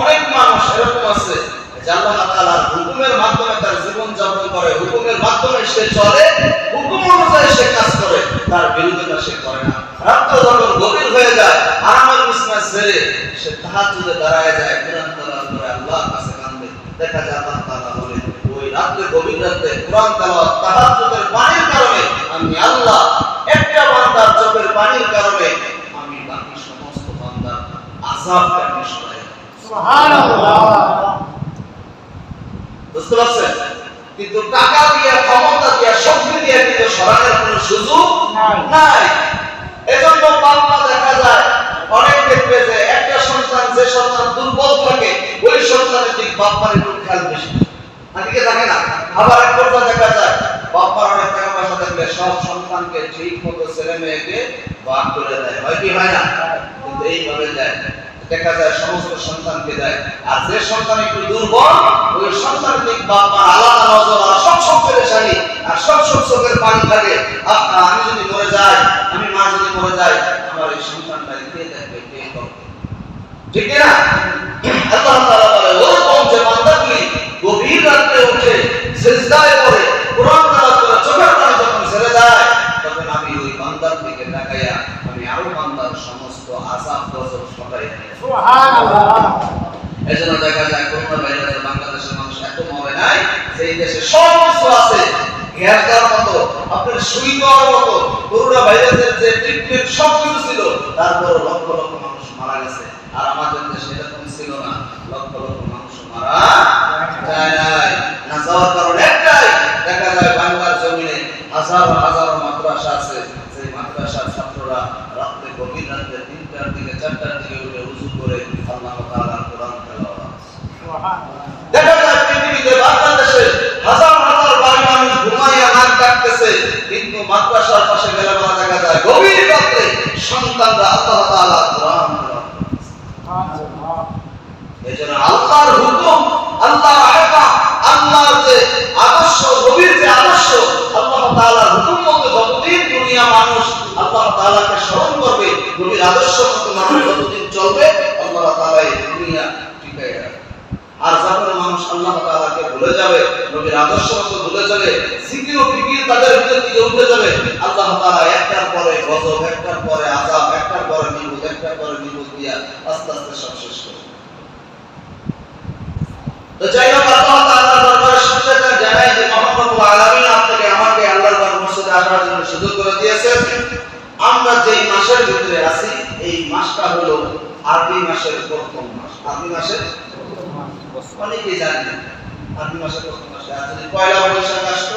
অনেক মানুষ এরকম আছে হুকুমের মাধ্যমে তার জীবন যাপন করে, হুকুমের মাধ্যমে সে চলে, হুকুম অনুযায়ী সে কাজ করে, তার বিরোধিতা সে করে না যখন গভীর হয়ে যায় আরামের সে দাঁড়ায় যায় কাছে কান্দে দেখা যায় বলে, ওই গভীর পানির কারণে আমি আল্লাহ, একটা বান্দার চোখের পানির কারণে আমি বাকি সমস্ত বান্দার। বুঝতে পারছেন? কিন্তু টাকা দিয়ে ক্ষমতা দিয়ে শক্তি দিয়ে কিন্তু সরানোর কোনো সুযোগ নাই। এজন্য বাংলা দেখা যায় অনেক ক্ষেত্রে যে একটা সন্তান যে সন্তান দুর্বল থাকে ওই সন্তানের দিক বাপ্পার একটু খেয়াল বেশি। এদিকে থাকে না আবার এক পর্যায়ে দেখা যায় বাপ্পার অনেক টাকা পয়সা থাকলে সব সন্তানকে ঠিক মতো ছেলে মেয়েকে ভাগ করে দেয়। হয় কি হয় না? কিন্তু এইভাবে দেয় দেখা যায় সমস্ত সন্তানকে দেয়। আর যে সন্তান একটু দুর্বল ওই সন্তানের দিক বাপ্পার আলাদা নজর আর সব সব পেরেশানি আর সব সব চোখের পানি থাকে। আহা, আমি যদি মরে যাই আমি মা যদি মরে যাই আমার এই সন্তানটা কে দেখবে কে করবে? ঠিক না আল্লাহ তাআলা বলে ওরকম যে বান্দাগুলি গভীর রাতে উঠে সিজদায় পড়ে কোরআন তেলাওয়াত করে চোখের পানি যখন ছেড়ে যায় তখন আমি ওই বান্দার দিকে তাকাইয়া আমি আরও বান্দার সমস্ত আযাব গজব সরাই দিই দেখা যায় করোনা ভাইরাসে বাংলাদেশের মানুষ এত আছে যে মাদ্রাসা ছাত্ররা রাত্রে গভীর রাত্রে তিনটার দিকে, চারটার দিকে উঠে উজু করে আল্লাহ তাআলার কোরআন তেলাওয়াত দেখা যায় পৃথিবীতে বাংলাদেশে হাজার হাজার বাড়ি মানুষ ঘুমাইয়া নাক ডাকতেছে কিন্তু মাদ্রাসার পাশে গেলে বলা দেখা যায় গভীর রাত্রে মানুষ আল্লাহ তাআলাকে স্মরণ করবে গভীর আদর্শ মতো চলবে, আল্লাহ দুনিয়া টিকায় রাখবে। আর যখন মানুষ আল্লাহ তাআলাকে ভুলে যাবে, নবীর আদর্শ মতো ভুলে যাবে ও ফিকির তাদের ভিতর উঠে যাবে। আল্লাহ তাআলা একটার পরে গজব, একটার পরে আযাব, একটার পরে নিবুদ একটার পরে নিবুদ দিয়া আস্তে আস্তে সব শেষ করে তো যাই হোক, আল্লাহ তাআলার দরবারে শুকরিয়া জানাই যে মহাপ্রভু আলামিন আপনাকে আমাকে আল্লাহর ঘর মসজিদে আসার জন্য সুযোগ করে দিয়েছেন। আমরা যেই মাসের ভিতরে আছি, এই মাসটা হলো আরবি মাসের প্রথম মাস। আরবি মাসের অনেকেই জানি না। আরবি মাসের প্রথম মাসে যদি পয়লা বৈশাখ আসতো।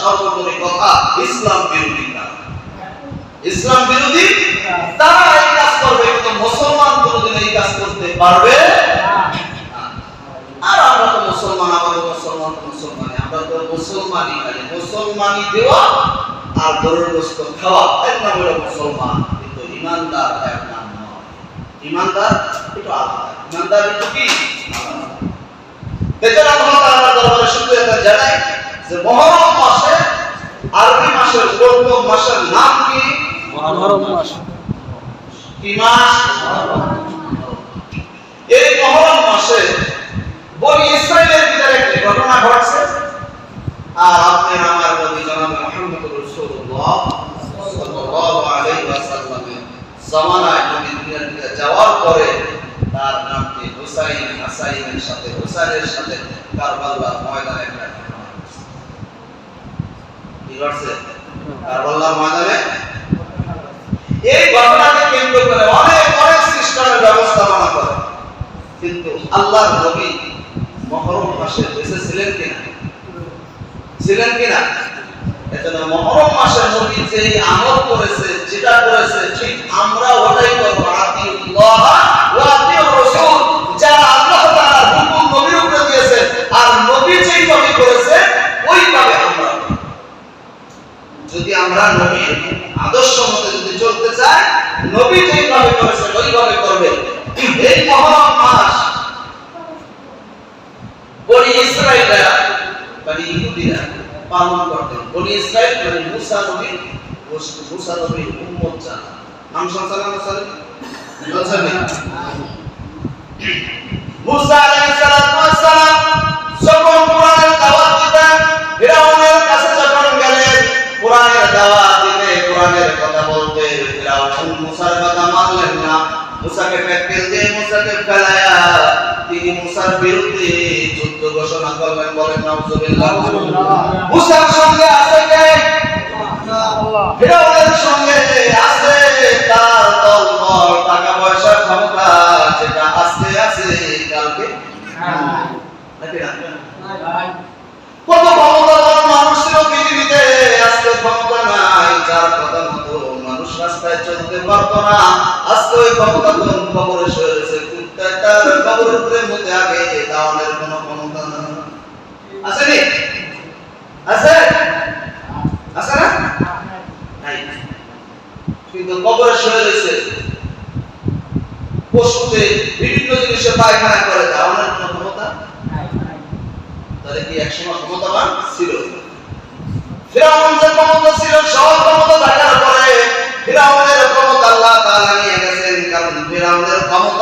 সর্বোপরি কথা ইসলাম বিরোধী ইসলাম বিরোধী? তারা এই কাজ করবে কিন্তু মুসলমান কোনোদিন এই কাজ করতে পারবে আর আমরা তো মুসলমান আমাদের মুসলমান তো মুসলমানই। আমরা তো মুসলমানই খালি। মুসলমানই দেওয়া আর গরুর গোস্ত খাওয়া। এর নাম হলো মুসলমান কিন্তু ইমানদার এক নাম নয় ইমানদার একটু আলাদা। ইমানদার একটু কি। দেখেন আল্লাহ দরবারে শুকরিয়া জানাই। যে মহরম মাসে আরবি মাসের প্রথম মাসের নাম কি? কি মাস? এই মহরম মাসে বনি ইসরাইলের ভিতরে একটি ঘটনা ঘটছে। আর আপনি আমার নবী জনাব মুহাম্মদ রাসূলুল্লাহ সাল্লাল্লাহু আলাইহি ওয়াসাল্লামের জামানায় নবী দুনিয়া থেকে যাওয়ার পরে তার নামটি হুসাইন হাসাইনের সাথে হুসাইনের সাথে কারবালার ময়দানে মহরম মাসে আমল করেছে, যেটা করেছে, ঠিক আমরা ওটাই যারা আল্লাহ তাআলার উপরে দিয়েছে, আর নবী যেই ভাবে করেছে, ওইভাবে যদি আমরা নবীর আদর্শ মতে যদি চলতে চাই নবী যেইভাবে করেছেন ওইভাবে করবে। এই মহরম মাস বনি ইসরায়েলরা মানে ইহুদিরা পালন করতেন। বনি ইসরায়েল মানে মুসা নবীর মুসা নবী উম্মত যারা। নাম সন্তান মুসা মুসাকে দিয়ে মুসাকে ফেলায়া তিনি মুসার বিরুদ্ধে যুদ্ধ ঘোষণা করলেন বলেন নাউজুবিল্লাহ। মুসার সঙ্গে আছে কে? ফিরাউনের সঙ্গে আছে তার দলবল টাকা পয়সা ক্ষমতা যেটা আস্তে আছে কালকে। না? কত ক্ষমতাবান মানুষ ছিল পৃথিবীতে আজকে ক্ষমতা নাই যার কথা মতো মানুষ রাস্তায় চলতে পারতো না। আজকে ওই ক্ষমতা কোন খবরে সরেছে কুত্তায় তার খবরের উপরে মধ্যে আগে দাওয়ানের কোনো ক্ষমতা না আছে নি? আছে? আছে না? নাই। কিন্তু কবরে শুয়ে রয়েছে। পশুতে বিভিন্ন জিনিসে পায়খানা করে। দাওয়ানের কোনো ক্ষমতা? তাহলে কি একসময় ক্ষমতাবান? ছিল। ফিরাউন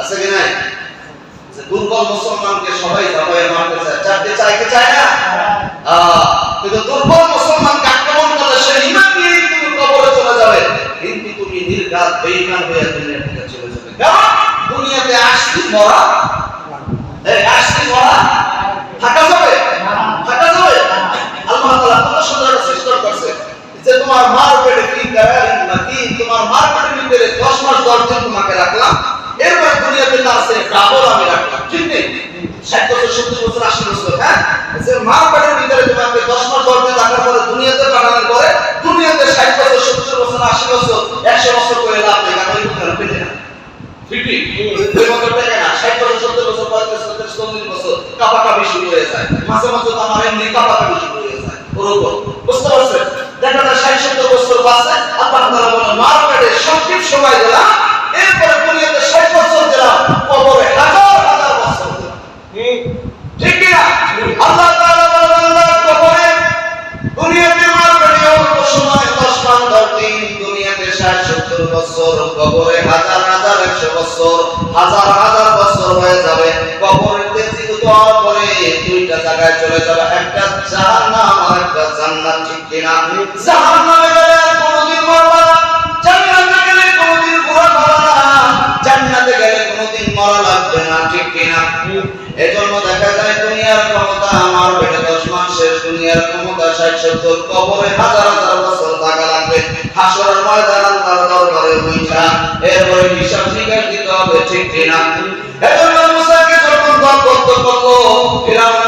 আছে কি নাই? যে দুর্বল মুসলমানকে সবাই সবাই মারতে চায়। চাইতে কি চায় না? কিন্তু দুর্বল মুসলমানকে আক্রমণ করলে সে ইমান নিয়ে তুমি কবরে চলে যাবে। কিন্তু তুমি নির্ঘাত, বেঈমান হয়ে দুনিয়া থেকে চলে যাবে। কারণ দুনিয়াতে আসছি মরা। এই আসছি মরা? থাকা যাবে? থাকা যাবে? আল্লাহ তাআলা কত সুন্দর সিস্টেম করছে? যে তোমার মার পেটে কি নাকি তোমার মার পেটের ভিতরে 10 মাস 10 দিন তোমাকে রাখলাম? এরপর দুনিয়াতে না আছে ডাবল আমি রাখলাম। ঠিক নেই? 60 বছর 70 বছর 80 বছর হ্যাঁ? যে মার পেটের ভিতরে তোমাকে 10 মাস 10 দিন রাখার পরে দুনিয়াতে পাঠানোর পরে দুনিয়াতে 60 বছর 70 বছর 80 বছর 100 বছর করে লাভ নেই, কারণ এই কথা পেতে না। ঠিকই ওই বছর থেকে না। 60 বছর 70 বছর 35 বছর 40 বছর কাপাকাপি শুরু যায়। মাঝে মাঝে তো আমার এমনি কাপাকাপি শুরু যায়। ওরকম বুঝতে পারছেন? দেখা যায় 60 70 বছর বাঁচে আল্লাহ বলেন, মার পেটে সময় দিলাম, এরপরে জাহান্নাম আর একটা জান্নাত ঠিক কিনা? জাহান্নামে গেলে আর কোনোদিন মরবা না জান্নাতে গেলে কোনোদিন ঘোরা পাবা না জান্নাতে গেলে কোনোদিন মরা লাগবে না, ঠিক কিনা? এজন্য দেখা যায় দুনিয়ার ক্ষমতা আমার বেটে দশ মাস শেষ দুনিয়ার ক্ষমতা ষাট, সত্তর, কবরে হাজার হাজার বছর থাকা লাগবে। হাসরের ময়দান আল্লাহর দরবারে উঠা এরপরে হিসাব নিকাশ দিতে হবে, ঠিক কিনা? এজন্য মুসাকে যখন করতে করল ফিরাউন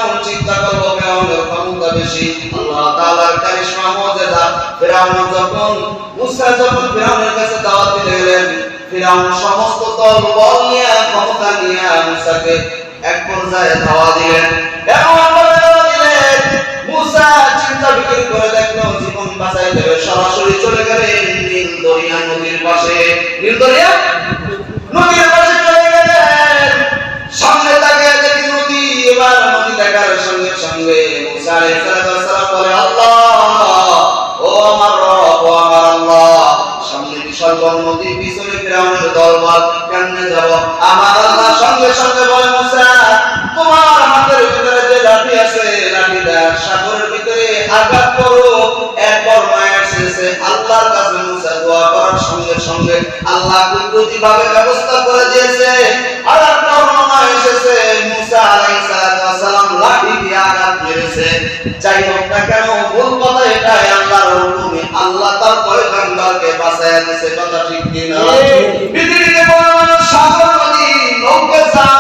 কারিশমা মুজিজা ফিরাউন যখন, মুসা যখন ফিরাউনের কাছে দাওয়াত দিতে গেলেন, ফিরাউন সমস্ত দল বল নিয়ে, ক্ষমতা নিয়ে মুসাকে এক পর্যায়ে ধাওয়া দিলেন। এমন ধাওয়া দিলেন মুসা চিন্তা বিক্রি করে দেখল, জীবন বাঁচাই দেবে সরাসরি চলে গেলেন নীল দরিয়া নদীর পাশে। নীল দরিয়া নদীর নদী সঙ্গে সঙ্গে মুসা আল্লাহ, ও আমার রব, ও আমার আল্লাহ, সামনে বিশাল বড় পিছনে ফিরাউনের দলবল কেমনে যাব। আমার আল্লাহ সঙ্গে সঙ্গে বলে, মুসা, তোমার হাতের ভিতরে যে লাঠি আছে লাঠিটা সাগরের ভিতরে আঘাত করো। এরপর মায়ের শেষে আল্লাহর কাছে মুসা দোয়া করার সঙ্গে সঙ্গে আল্লাহ কুদরতি ভাবে ব্যবস্থা করে দিয়েছে। আর একটা বর্ণনা এসেছে যাই হোক না কেন ভুল কথা এটাই আল্লাহর হুকুমে আল্লাহ তার পয়গম্বরকে বাঁচায় দিয়েছে কথা ঠিক কি না পৃথিবীতে কোন সাগর নদী নৌকে সারা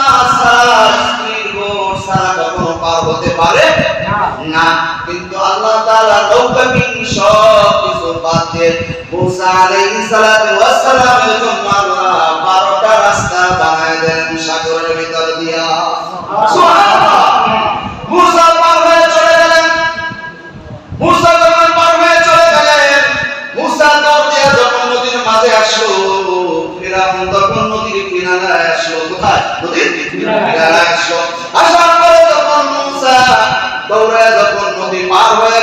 কিন্তু আল্লাহ তাআলা সব আসলো ফেরাউন তখন নদীর কিনারায় আসলো। কোথায়? নদীর কিনারায় আসলো। আসার পরে যখন মুসা দৌড়ায়, যখন নদী পার হয়ে